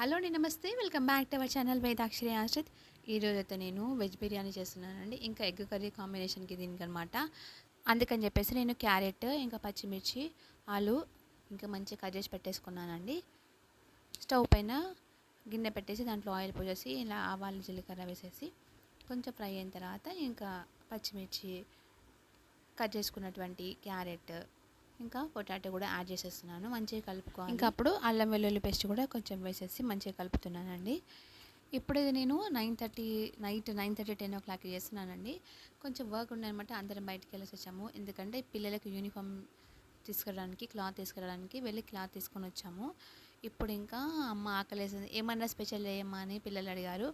Hello అండి నమస్తే. Welcome back to our channel Vedakshari Ashrith. ఈరోజు అయితే నేను వెజ్ బిర్యానీ చేస్తున్నానండి. ఇంకా ఎగ్ కర్రీ కాంబినేషన్కి దీనికి అనమాట అందుకని చెప్పేసి నేను క్యారెట్ ఇంకా పచ్చిమిర్చి ఆలు ఇంకా మంచిగా కట్ చేసి పెట్టేసుకున్నానండి. స్టవ్ పైన గిన్నె పెట్టేసి దాంట్లో ఆయిల్ పోసేసి ఇలా ఆవాలు జీలకర్ర వేసేసి కొంచెం ఫ్రై అయిన తర్వాత ఇంకా పచ్చిమిర్చి కట్ చేసుకున్నటువంటి క్యారెట్ ఇంకా పొటాటో కూడా యాడ్ చేసేస్తున్నాను మంచిగా కలుపుకోవాలి. ఇంకా అప్పుడు అల్లం వెల్లుల్లి పేస్ట్ కూడా కొంచెం వేసేసి మంచిగా కలుపుతున్నానండి. ఇప్పుడు ఇది నేను nine thirty night nine thirty ten o'clock చేస్తున్నానండి. కొంచెం వర్క్ ఉండనమాట అందరం బయటికి వెళ్ళేసి వచ్చాము. ఎందుకంటే పిల్లలకు యూనిఫామ్ తీసుకురావడానికి క్లాత్ తీసుకురావడానికి వెళ్ళి క్లాత్ తీసుకొని వచ్చాము. ఇప్పుడు ఇంకా అమ్మ ఆకలేసింది ఏమన్నా స్పెషల్ ఏమా అని పిల్లలు అడిగారు.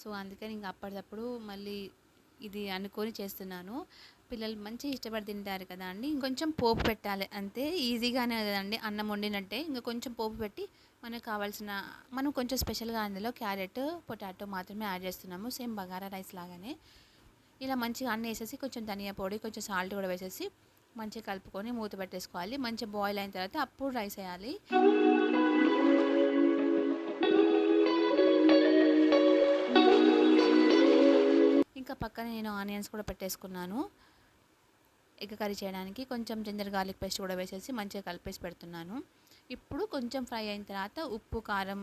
సో అందుకని ఇంకా అప్పటిదప్పుడు మళ్ళీ ఇది అనుకొని చేస్తున్నాను. పిల్లలు మంచి ఇష్టపడి తింటారు కదా అండి. ఇంకొంచెం పోపు పెట్టాలి అంతే ఈజీగానే కదండి అన్నం వండినట్టే. ఇంకా కొంచెం పోపు పెట్టి మనకు కావాల్సిన మనం కొంచెం స్పెషల్గా అందులో క్యారెట్ పొటాటో మాత్రమే యాడ్ చేస్తున్నాము. సేమ్ బగారా రైస్ లాగానే. ఇలా మంచిగా అన్నీ వేసేసి కొంచెం ధనియా పొడి కొంచెం సాల్ట్ కూడా వేసేసి మంచిగా కలుపుకొని మూత పెట్టేసుకోవాలి. మంచిగా బాయిల్ అయిన తర్వాత అప్పుడు రైస్ వేయాలి. ఇంకా పక్కన నేను ఆనియన్స్ కూడా పెట్టేసుకున్నాను. ఎగ్ కర్రీ చేయడానికి కొంచెం జింజర్ గార్లిక్ పేస్ట్ కూడా వేసేసి మంచిగా కలిపేసి పెడుతున్నాను. ఇప్పుడు కొంచెం ఫ్రై అయిన తర్వాత ఉప్పు కారం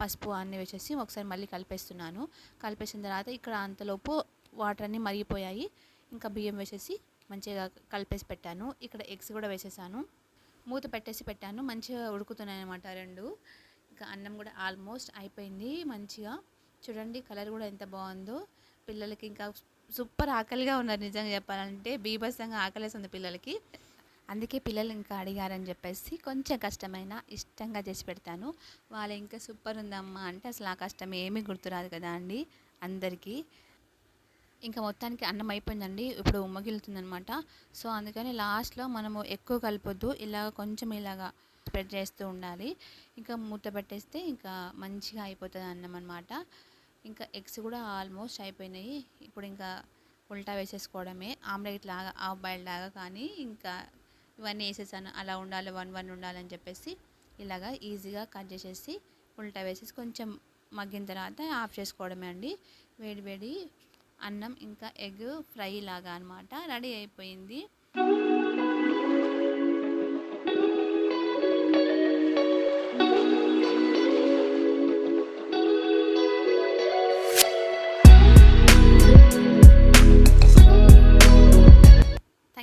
పసుపు అన్నీ వేసేసి ఒకసారి మళ్ళీ కలిపేస్తున్నాను. కలిపేసిన తర్వాత ఇక్కడ అంతలోపు వాటర్ అన్నీ మరిగిపోయాయి. ఇంకా బియ్యం వేసేసి మంచిగా కలిపేసి పెట్టాను. ఇక్కడ ఎగ్స్ కూడా వేసేసాను. మూత పెట్టేసి పెట్టాను. మంచిగా ఉడుకుతున్నాయి అనమాట రెండు. ఇంకా అన్నం కూడా ఆల్మోస్ట్ అయిపోయింది మంచిగా. చూడండి కలర్ కూడా ఎంత బాగుందో. పిల్లలకి ఇంకా సూపర్ ఆకలిగా ఉన్నారు నిజంగా చెప్పాలంటే. బీభత్సంగా ఆకలేస్తుంది పిల్లలకి. అందుకే పిల్లలు ఇంకా అడిగారని చెప్పేసి కొంచెం కష్టమైన ఇష్టంగా చేసి పెడతాను. వాళ్ళు ఇంకా సూపర్ ఉందమ్మా అంటే అసలు ఆ కష్టం ఏమీ గుర్తురాదు కదా అండి అందరికీ. ఇంకా మొత్తానికి అన్నం అయిపోయిందండి. ఇప్పుడు ఉమ్మగిలుతుందనమాట సో అందుకని లాస్ట్లో మనము ఎక్కువ కలపొద్దు. ఇలాగ కొంచెం ఇలాగా స్ప్రెడ్ చేస్తూ ఉండాలి. ఇంకా మూత పెట్టేస్తే ఇంకా మంచిగా అయిపోతుంది అన్నం అనమాట ఇంకా ఎగ్స్ కూడా ఆల్మోస్ట్ అయిపోయినాయి. ఇప్పుడు ఇంకా ఉల్టా వేసేసుకోవడమే. ఆమ్లెట్ లాగా హాఫ్ బాయిల్ లాగా కానీ ఇంకా ఇవన్నీ వేసేసాను. అలా ఉండాలి వన్ వన్ ఉండాలని చెప్పేసి ఇలాగా ఈజీగా కట్ చేసేసి ఉల్టా వేసేసి కొంచెం మగ్గిన తర్వాత ఆఫ్ చేసుకోవడమే అండి. వేడి వేడి అన్నం ఇంకా ఎగ్ ఫ్రై లాగా అనమాట రెడీ అయిపోయింది.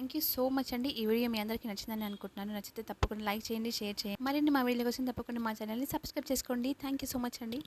థ్యాంక్ యూ సో మచ్ అండి. ఈ వీడియో మీ అందరికీ నచ్చిందని అనుకుంటున్నాను. నచ్చితే తప్పకుండా లైక్ చేయండి షేర్ చేయండి. మరిన్ని మా వీడియో కోసం తప్పకుండా మా ఛానల్ని సబ్స్క్రైబ్ చేసుకోండి. థ్యాంక్ యూ సో మచ్ అండి.